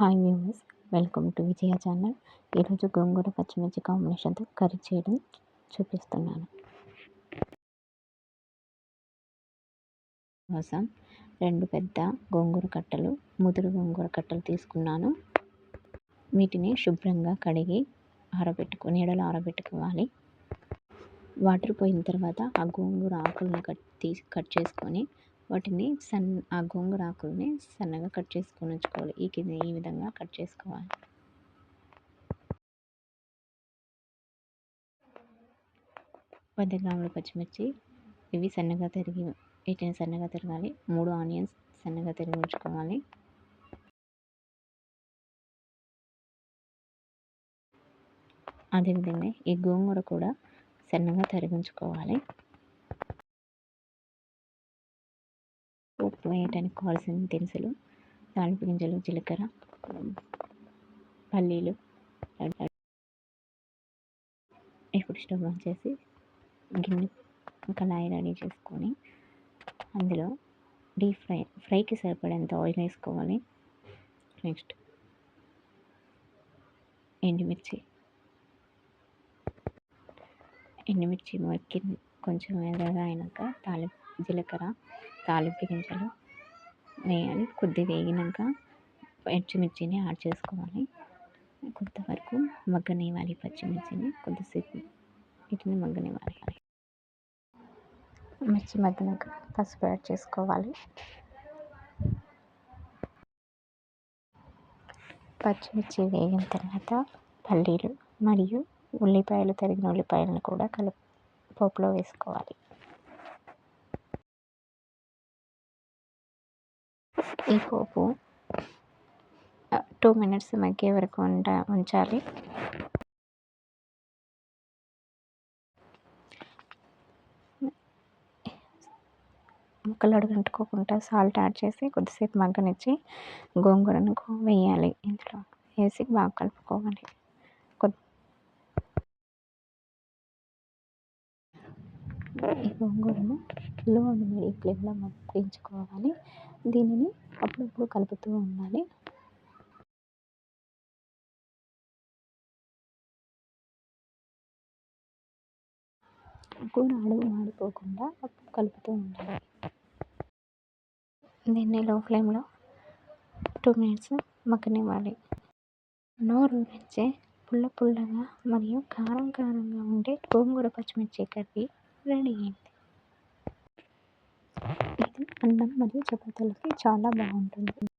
Hi viewers welcome to Vijaya channel ఈరోజు గోంగూర పచ్చిమిర్చి కాంబినేషన్తో కర్రీ చేయడం చూపిస్తున్నాను. కోసం రెండు పెద్ద గోంగూర కట్టలు ముదురు గోంగూర కట్టలు తీసుకున్నాను. వీటిని శుభ్రంగా కడిగి ఆరబెట్టుకొని నీడలో ఆరబెట్టుకోవాలి. వాటర్ పోయిన తర్వాత ఆ గోంగూర ఆకులను కట్ తీసి కట్ చేసుకొని వాటిని సన్ ఆ గోంగూర ఆకుల్ని సన్నగా కట్ చేసుకొని ఉంచుకోవాలి. ఈ కింద ఈ విధంగా కట్ చేసుకోవాలి. పది గ్రాముల పచ్చిమిర్చి ఇవి సన్నగా తరిగి వీటిని సన్నగా తరగాలి. మూడు ఆనియన్స్ సన్నగా తరిగి ఉంచుకోవాలి. అదేవిధంగా ఈ గోంగూర కూడా సన్నగా తరిగించుకోవాలి ఉంచుకోవాలి వేయటానికి కావాల్సిన దినుసులు తాలింపు గింజలు జీలకర్ర పల్లీలు ఇప్పుడు స్టవ్ ఆన్ చేసి గిన్నె కళాయి రెడీ చేసుకొని అందులో డీప్ ఫ్రై ఫ్రైకి సరిపడేంత ఆయిల్ వేసుకోవాలి. నెక్స్ట్ ఎండుమిర్చి ఎండుమిర్చి మొక్కి కొంచెం ఎర్రగా అయినాక తాలింపు జీలకర్ర తాలింపు గింజలు వేయాలి. కొద్ది వేగినాక పచ్చిమిర్చిని యాడ్ చేసుకోవాలి. కొంతవరకు మగ్గనివ్వాలి పచ్చిమిర్చిని. కొద్దిసేపు వీటిని మగ్గనివ్వాలి. మిర్చి మగ్గినాక పసుపు యాడ్ చేసుకోవాలి. పచ్చిమిర్చి వేగిన తర్వాత పల్లీలు మరియు ఉల్లిపాయలు తరిగిన ఉల్లిపాయలను కూడా కలిపి పోపులో వేసుకోవాలి. ఈ పోపు టూ మినిట్స్ మగ్గే వరకు ఉంట ఉంచాలి. ముక్కలు అడుగంటుకోకుండా సాల్ట్ యాడ్ చేసి కొద్దిసేపు మగ్గనిచ్చి గోంగూరను వేయాలి. ఇందులో వేసి బాగా కలుపుకోవాలి. కొద్ది ఈ గోంగూరను లో అండ్ మీడియం ఫ్లేమ్లో మగ్గించుకోవాలి దీనిని అప్పుడప్పుడు కలుపుతూ ఉండాలి. కూర అడుగు మాడిపోకుండా కలుపుతూ ఉండాలి. దీన్ని లో ఫ్లేమ్లో టూ మినిట్స్ మగ్గనివ్వాలి. నోరు ఊరించే పుల్ల పుల్లగా మరియు కారం కారంగా ఉండే గోంగూర పచ్చిమిర్చి కర్రీ రెడీ అయింది ఇది అన్నం మరియు చపాతీలకి చాలా బాగుంటుంది.